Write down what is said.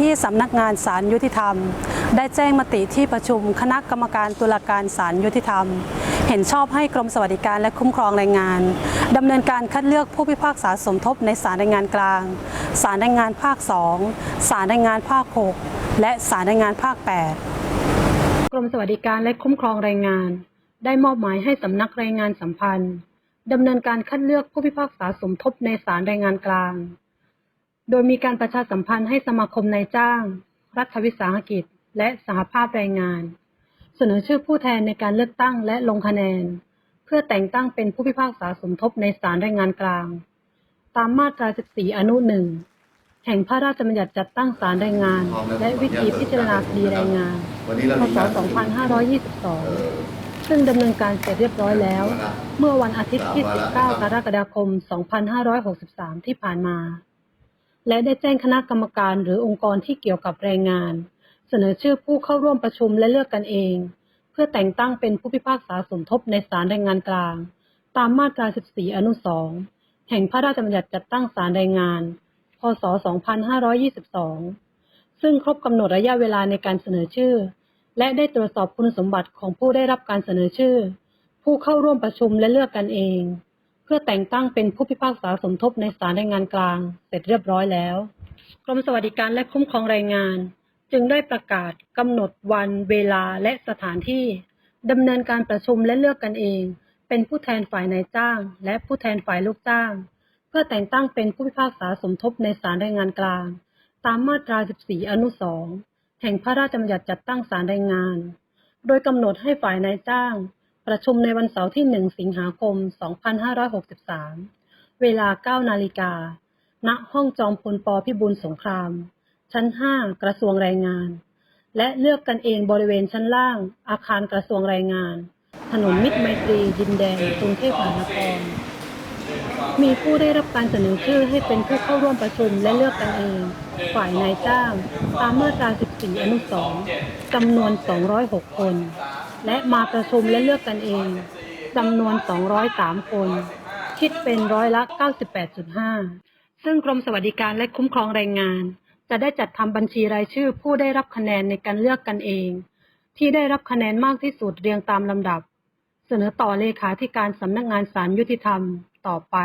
ที่สำนักงานศาลยุติธรรม ได้แจ้งมติที่ประชุมคณะกรรมการตุลาการศาลยุติธรรม เห็นชอบให้กรมสวัสดิการและคุ้มครองแรงงานดำเนินการคัดเลือกผู้พิพากษาสมทบในศาลแรงงานกลาง ศาลแรงงานภาค 2 ศาลแรงงานภาค 6 และศาลแรงงานภาค 8 กรมสวัสดิการและคุ้มครองแรงงาน ได้มอบหมายให้สำนักแรงงานสัมพันธ์ดำเนินการคัดเลือกผู้พิพากษาสมทบในศาลแรงงานกลาง โดยมีการประชาสัมพันธ์ให้สมาคมนายจ้าง รัฐวิสาหกิจ และสหภาพแรงงาน เสนอชื่อผู้แทนในการเลือกตั้งและลงคะแนน เพื่อแต่งตั้งเป็นผู้พิพากษาสมทบในศาลแรงงานกลาง ตามมาตรา 14 อนุหนึ่งแห่งพระราชบัญญัติจัดตั้งศาลแรงงาน และวิธีพิจารณาคดีแรงงานพศ 2522 ซึ่งดำเนินการเสร็จเรียบร้อยแล้ว เมื่อวันอาทิตย์ที่ 19 กรกฎาคม 2563 ที่ผ่านมา และได้แจ้งคณะกรรมการหรือองค์กรที่เกี่ยวกับแรงงาน เสนอชื่อผู้เข้าร่วมประชุมและเลือกกันเอง เพื่อแต่งตั้งเป็นผู้พิพากษาสมทบในศาลแรงงานกลาง ตามมาตรา 14 อนุ 2 แห่งพระราชบัญญัติจัดตั้งศาลแรงงาน พศ 2522 ซึ่งครบกำหนดระยะเวลาในการเสนอชื่อ และได้ตรวจสอบคุณสมบัติของผู้ได้รับการเสนอชื่อ ผู้เข้าร่วมประชุมและเลือกกันเอง พื่อแต่งตั้งเป็นผู้พิพากษาสมทบในศาลแรงงานกลาง เสร็จเรียบร้อยแล้ว กรมสวัสดิการและคุ้มครองแรงงาน จึงได้ประกาศกำหนดวันเวลาและสถานที่ดำเนินการประชุมและเลือกกันเอง เป็นผู้แทนฝ่ายนายจ้าง และผู้แทนฝ่ายลูกจ้าง เพื่อแต่งตั้งเป็นผู้พิพากษาสมทบในศาลแรงงานกลาง ตามมาตรา 14 อนุ 2 แห่งพระราชบัญญัติจัดตั้งศาลแรงงาน โดยกำหนดให้ฝ่ายนายจ้าง ประชุมในวันเสาร์ที่ 1 สิงหาคม 2563 เวลา 9 นาฬิกา ณ ห้องจอมพลปพิบูลสงคราม ชั้น 5 กระทรวงแรงงาน และเลือกกันเองบริเวณชั้นล่าง อาคารกระทรวงแรงงาน ถนนมิตรไมตรีดินแดงกรุงเทพมหานคร มีผู้ได้รับการเสนอชื่อให้เป็นผู้เข้าร่วมประชุมและเลือกกันเอง ฝ่ายนายจ้าง ตามมาตรา 14 อนุ 2 จำนวน 206 คน และมาประชุมและเลือกกันเองจำนวน 203 คน คิดเป็นร้อยละ 98.5 ซึ่งกรมสวัสดิการและคุ้มครองแรงงาน จะได้จัดทำบัญชีรายชื่อผู้ได้รับคะแนนในการเลือกกันเอง ที่ได้รับคะแนนมากที่สุดเรียงตามลำดับ เสนอต่อเลขาธิการสำนักงานศาลยุติธรรมต่อไป